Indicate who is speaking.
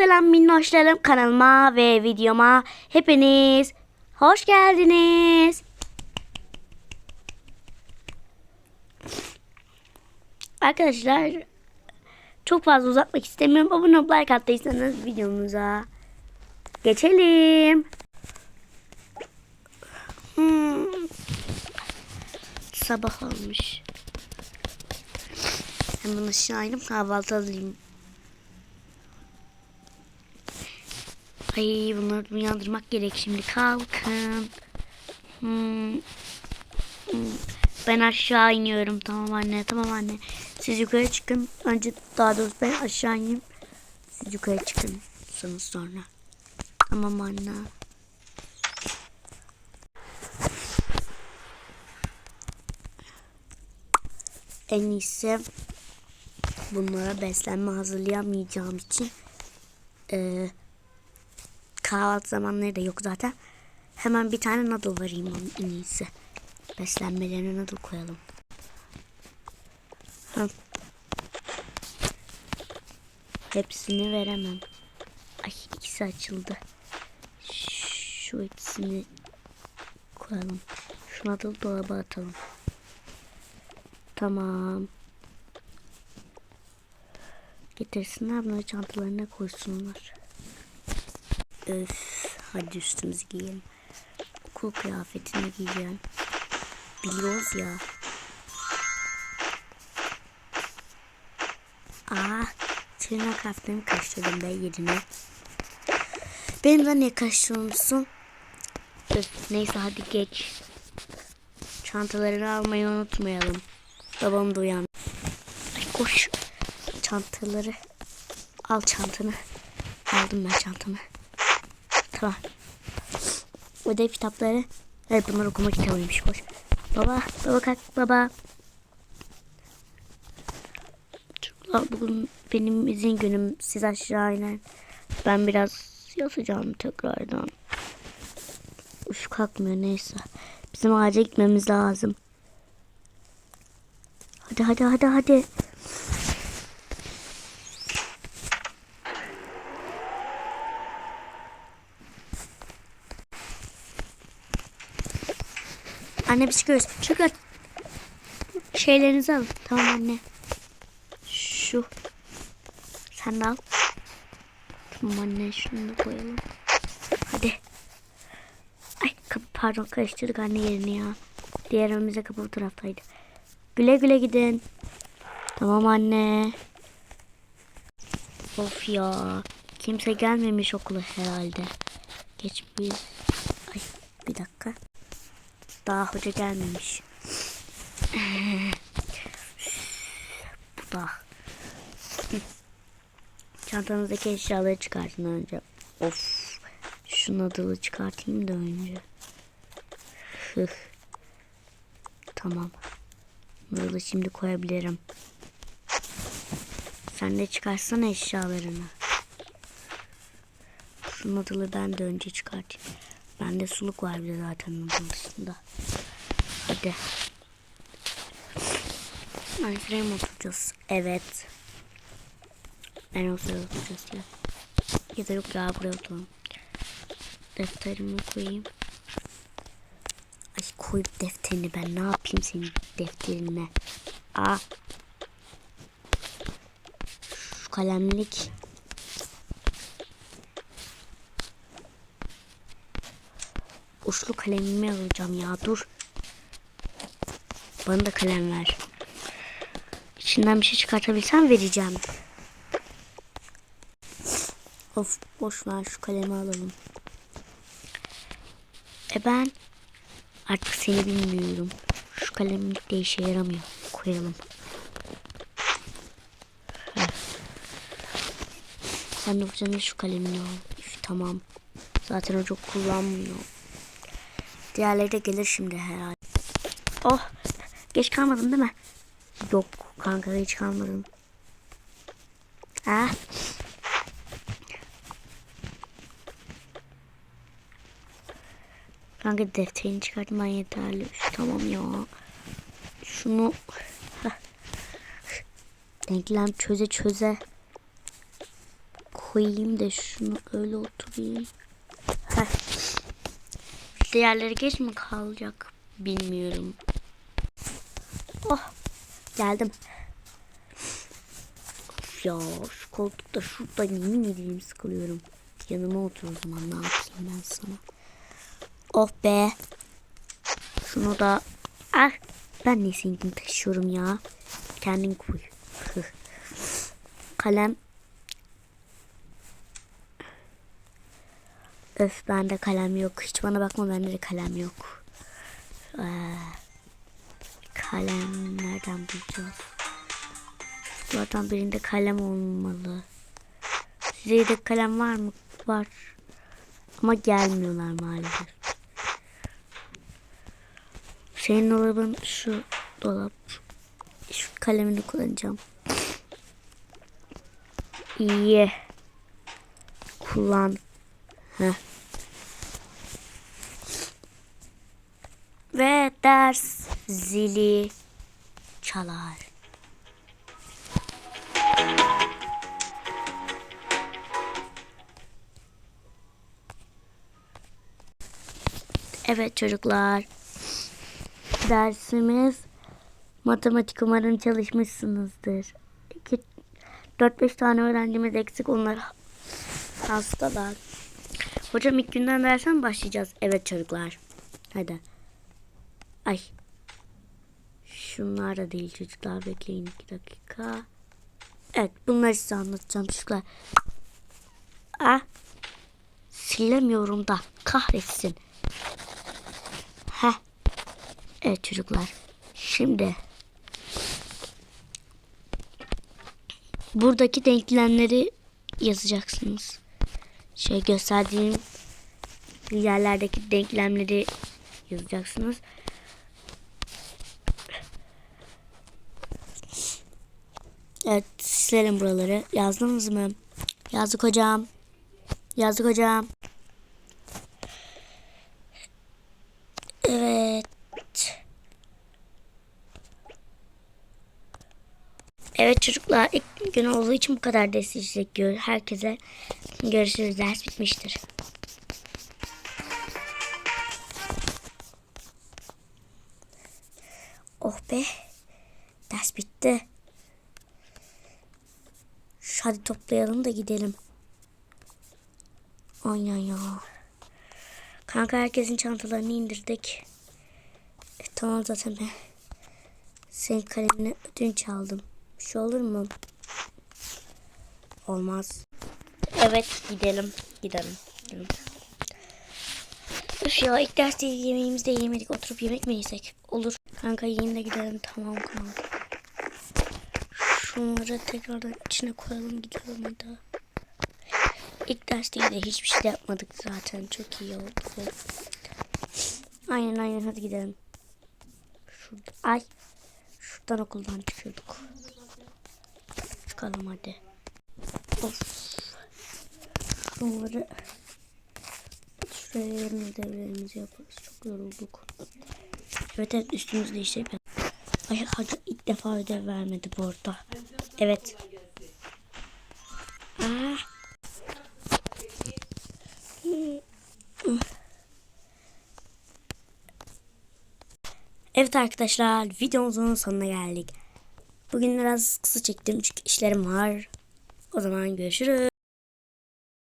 Speaker 1: Selam minnoşlarım kanalıma ve videoma hepiniz hoş geldiniz. Arkadaşlar çok fazla uzatmak istemiyorum. Abone olup like attıysanız videomuza geçelim. Hmm. Sabah olmuş. Hemen aşağı inip kahvaltı alayım. Ay bunları uyandırmak gerek şimdi. Kalkın. Hmm. Ben aşağı iniyorum. Tamam anne. Tamam anne. Siz yukarı çıkın. Önce daha doğrusu ben aşağı ineyim. Siz yukarı çıkın. Sonra sonra. Tamam anne. En iyisi bunlara beslenme hazırlayamayacağım için eee kahvaltı zamanları da yok zaten. Hemen bir tane noodle vereyim onun en iyisi. Beslenmelerine noodle koyalım. Hepsini veremem. Ay ikisi açıldı. Şu ikisini koyalım. Şu noodle dolaba atalım. Tamam. Getirsinler bunları çantalarına koysunlar. Öf, hadi üstümüzü giyelim. Okul kıyafetini giyeceğim. Biliyoruz ya. Aa, tırnak harflerimi karıştırdım ben yerine. Benim de niye karıştırmışsın? Öf, neyse hadi geç. Çantalarını almayı unutmayalım. Babam da uyan. Ay koş. Çantaları. Al çantanı. Aldım ben çantamı. Tamam. Ödev kitapları. Evet bunlar okuma kitabıymış. Koş. Baba. Baba kalk. Baba. Çocuklar bugün benim izin günüm. Siz aşağı inin. Ben biraz yatacağım tekrardan. Üf kalkmıyor neyse. Bizim ağaca gitmemiz lazım. Hadi hadi hadi hadi. Anne biz çıkıyoruz. Çıkın. Şeylerinizi alın. Tamam anne. Şu. Sen de al. Tamam anne şunu da koyalım. Hadi. Ay kapı pardon karıştırdık anne yerini ya. Diğer önümüze kapı bu taraftaydı. Güle güle gidin. Tamam anne. Of ya. Kimse gelmemiş okula herhalde. Geç bir. Ay bir dakika. Daha hoca gelmemiş. Bu da. Çantanızdaki eşyaları çıkartın önce. Of. Şu nadılı çıkartayım da önce. Hıh. Tamam. Nadılı şimdi koyabilirim. Sen de çıkarsana eşyalarını. Şu nadılı ben de önce çıkartayım. Bende suluk var bir de zaten onun dışında. Hadi. Mı oturacağız? Evet. Ben o sırada oturacağız ya. Ya da yok ya buraya oturalım. Defterimi koyayım. Ay koyup defterini ben ne yapayım senin defterine. Aa. Şu kalemlik. Uçlu kalemimi alacağım ya dur. Bana da kalem ver. İçinden bir şey çıkartabilsem vereceğim. Of boş ver şu kalemi alalım. E ben artık seni bilmiyorum. Şu kalemlik de işe yaramıyor. Koyalım. Sen de şu kalemini al. Üf, tamam. Zaten o çok kullanmıyor. Diğerleri de gelir şimdi herhalde. Oh geç kalmadın değil mi? Yok kanka hiç kalmadım. Ah. Kanka defterini çıkartman yeterli. Tamam ya. Şunu denklem çöze çöze koyayım da şunu öyle oturayım. Diğerleri geç mi kalacak bilmiyorum. Oh geldim. Of ya şu koltukta şurada yemin edeyim sıkılıyorum. Yanıma otur o zaman ne yapayım ben sana. Oh be. Şunu da ah ben ne seninkini taşıyorum ya. Kendin koy. Kalem. Öf bende kalem yok. Hiç bana bakma bende de kalem yok. Ee, kalem nereden bulacağız? Zaten birinde kalem olmalı. Size de kalem var mı? Var. Ama gelmiyorlar maalesef. Senin dolabın şu dolap. Şu kalemini kullanacağım. İyi. Kullan. Heh. Ve ders zili çalar. Evet çocuklar. Dersimiz matematik umarım çalışmışsınızdır. 4-5 tane öğrencimiz eksik onlar hastalar. Hocam ilk günden dersen başlayacağız. Evet çocuklar. Hadi. Ay. Şunlar da değil çocuklar. Bekleyin 2 dakika. Evet bunları size anlatacağım çocuklar. Ah. Silemiyorum da kahretsin. Heh. Evet çocuklar. Şimdi buradaki denklemleri yazacaksınız. Şey gösterdiğim yerlerdeki denklemleri yazacaksınız. Evet silelim buraları. Yazdınız mı? Yazdık hocam. Yazdık hocam. Evet. Evet çocuklar ilk gün olduğu için bu kadar ders işletiyor. Herkese görüşürüz. Ders bitmiştir. Oh be. Ders bitti. Hadi toplayalım da gidelim. Aynen ya. Kanka herkesin çantalarını indirdik. E, tamam zaten ben senin kalemini ödünç aldım. Bir şey olur mu? Olmaz. Evet gidelim. Gidelim. gidelim. Üf ya ilk derste yemeğimizi de yemedik. Oturup yemek mi yesek? Olur. Kanka yiyin de gidelim. Tamam kanka. Şunları tekrardan içine koyalım gidelim hadi. İlk derste de hiçbir şey de yapmadık zaten. Çok iyi oldu. Aynen aynen hadi gidelim. Şurada. Ay. Şuradan okuldan çıkıyorduk. Çıkalım hadi. Of. Şunları şuraya yerine devrelerimizi yaparız. Çok yorulduk. Evet evet üstümüzü değiştirip Ay hadi ilk defa ödev vermedi bu arada. Evet. Aa. Evet arkadaşlar videomuzun sonuna geldik. Bugün biraz kısa çektim çünkü işlerim var. O zaman görüşürüz.